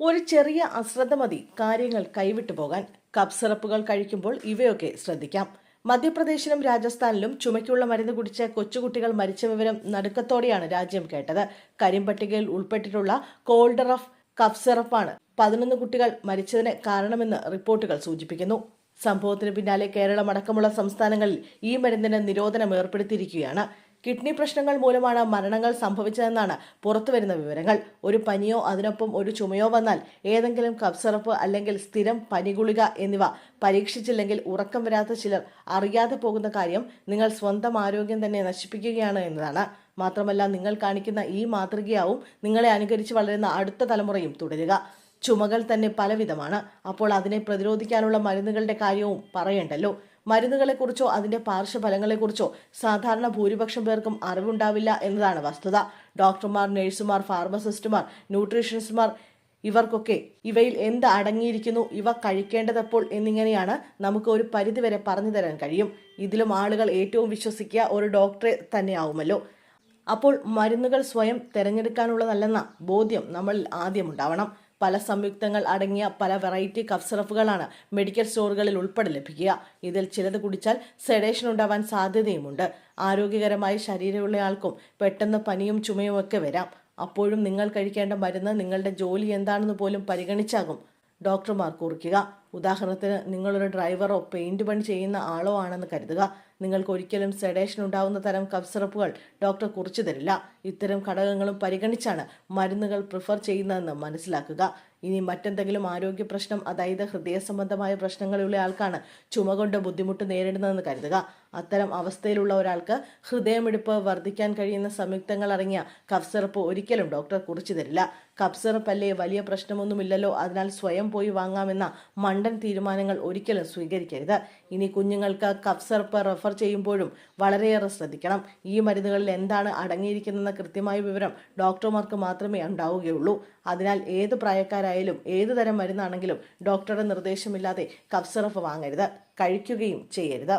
ഒരു ചെറിയ അശ്രദ്ധ മതി കാര്യങ്ങൾ കൈവിട്ടു പോകാൻ. കപ്പ് സിറപ്പുകൾ കഴിക്കുമ്പോൾ ഇവയൊക്കെ ശ്രദ്ധിക്കാം. മധ്യപ്രദേശിലും രാജസ്ഥാനിലും ചുമയ്ക്കുള്ള മരുന്ന് കുടിച്ച കൊച്ചുകുട്ടികൾ മരിച്ച വിവരം നടുക്കത്തോടെയാണ് രാജ്യം കേട്ടത്. കരിമ്പട്ടികയിൽ ഉൾപ്പെട്ടിട്ടുള്ള കോൾഡർ ഓഫ് കഫ് സിറപ്പാണ് പതിനൊന്ന് കുട്ടികൾ മരിച്ചതിന് കാരണമെന്ന് റിപ്പോർട്ടുകൾ സൂചിപ്പിക്കുന്നു. സംഭവത്തിന് പിന്നാലെ കേരളമടക്കമുള്ള സംസ്ഥാനങ്ങളിൽ ഈ മരുന്നിന് നിരോധനം ഏർപ്പെടുത്തിയിരിക്കുകയാണ്. കിഡ്നി പ്രശ്നങ്ങൾ മൂലമാണ് മരണങ്ങൾ സംഭവിച്ചതെന്നാണ് പുറത്തുവരുന്ന വിവരങ്ങൾ. ഒരു പനിയോ അതിനൊപ്പം ഒരു ചുമയോ വന്നാൽ ഏതെങ്കിലും കബ്സറപ്പ് അല്ലെങ്കിൽ സ്ഥിരം പനിഗുളിക എന്നിവ പരീക്ഷിച്ചില്ലെങ്കിൽ ഉറക്കം വരാത്ത ചിലർ അറിയാതെ പോകുന്ന കാര്യം നിങ്ങൾ സ്വന്തം ആരോഗ്യം തന്നെ നശിപ്പിക്കുകയാണ് എന്നതാണ്. മാത്രമല്ല നിങ്ങൾ കാണിക്കുന്ന ഈ മാതൃകയാവും നിങ്ങളെ അനുകരിച്ച് വളരുന്ന അടുത്ത തലമുറയും തുടരുക. ചുമകൾ തന്നെ പലവിധമാണ്. അപ്പോൾ അതിനെ പ്രതിരോധിക്കാനുള്ള മരുന്നുകളുടെ കാര്യവും പറയണ്ടല്ലോ. മരുന്നുകളെക്കുറിച്ചോ അതിന്റെ പാർശ്വഫലങ്ങളെക്കുറിച്ചോ സാധാരണ ഭൂരിപക്ഷം പേർക്കും അറിവുണ്ടാവില്ല എന്നതാണ് വസ്തുത. ഡോക്ടർമാർ നഴ്സുമാർ ഫാർമസിസ്റ്റുമാർ ന്യൂട്രീഷനിസ്റ്റുമാർ ഇവർക്കൊക്കെ ഇവയിൽ എന്ത് അടങ്ങിയിരിക്കുന്നു ഇവ കഴിക്കേണ്ടതെപ്പോൾ എന്നിങ്ങനെയാണ് നമുക്ക് ഒരു പരിധിവരെ പറഞ്ഞു തരാൻ കഴിയും. ഇതിലും ആളുകൾ ഏറ്റവും വിശ്വസിക്കുക ഒരു ഡോക്ടറെ തന്നെയാവുമല്ലോ. അപ്പോൾ മരുന്നുകൾ സ്വയം തിരഞ്ഞെടുക്കാനുള്ളതല്ലെന്ന ബോധ്യം നമ്മളിൽ ആദ്യം ഉണ്ടാവണം. പല സംയുക്തങ്ങൾ അടങ്ങിയ പല വെറൈറ്റി കഫ് സിറപ്പുകളാണ് മെഡിക്കൽ സ്റ്റോറുകളിൽ ഉൾപ്പെടെ ലഭിക്കുക. ഇതിൽ ചിലത് കുടിച്ചാൽ സെഡേഷൻ ഉണ്ടാവാൻ സാധ്യതയുമുണ്ട്. ആരോഗ്യകരമായ ശരീരമുള്ളയാൾക്കും പെട്ടെന്ന് പനിയും ചുമയും ഒക്കെ വരാം. അപ്പോഴും നിങ്ങൾ കഴിക്കേണ്ട മരുന്ന് നിങ്ങളുടെ ജോലി എന്താണെന്ന് പോലും പരിഗണിച്ചാകും. ഡോക്ടർമാർ കുറിക്കുക ഉദാഹരണത്തിന് നിങ്ങളൊരു ഡ്രൈവറോ പെയിന്റ് പണി ചെയ്യുന്ന ആളോ ആണെന്ന് കരുതുക. നിങ്ങൾക്ക് ഒരിക്കലും സെഡേഷൻ ഉണ്ടാവുന്ന തരം കഫ് സിറപ്പുകൾ ഡോക്ടർ കുറിച്ചു തരില്ല. ഇത്തരം ഘടകങ്ങളും പരിഗണിച്ചാണ് മരുന്നുകൾ പ്രിഫർ ചെയ്യുന്നതെന്ന് മനസ്സിലാക്കുക. ഇനി മറ്റെന്തെങ്കിലും ആരോഗ്യ പ്രശ്നം അതായത് ഹൃദയ സംബന്ധമായ പ്രശ്നങ്ങളുള്ള ആൾക്കാണ് ചുമ കൊണ്ട് ബുദ്ധിമുട്ട് നേരിടുന്നതെന്ന് കരുതുക. അത്തരം അവസ്ഥയിലുള്ള ഒരാൾക്ക് ഹൃദയമിടിപ്പ് വർദ്ധിക്കാൻ കഴിയുന്ന സംയുക്തങ്ങൾ അടങ്ങിയ കഫ് സിറപ്പ് ഒരിക്കലും ഡോക്ടർ കുറിച്ചു തരില്ല. കഫ് സിറപ്പ് അല്ലേ വലിയ പ്രശ്നമൊന്നുമില്ലല്ലോ അതിനാൽ സ്വയം പോയി വാങ്ങാമെന്ന മണ്ടൻ തീരുമാനങ്ങൾ ഒരിക്കലും സ്വീകരിക്കരുത്. ഇനി കുഞ്ഞുങ്ങൾക്ക് കഫ് സിറപ്പ് റെഫർ ചെയ്യുമ്പോഴും വളരെയേറെ ശ്രദ്ധിക്കണം. ഈ മരുന്നുകളിൽ എന്താണ് അടങ്ങിയിരിക്കുന്നതെന്ന കൃത്യമായ വിവരം ഡോക്ടർമാർക്ക് മാത്രമേ ഉണ്ടാവുകയുള്ളൂ. അതിനാൽ ഏത് പ്രായക്കാരായാലും ഏതു തരം മരുന്നാണെങ്കിലും ഡോക്ടറുടെ നിർദ്ദേശമില്ലാതെ കഫ് സിറപ്പ് വാങ്ങരുത്. കഴിക്കുകയും ചെയ്യരുത്.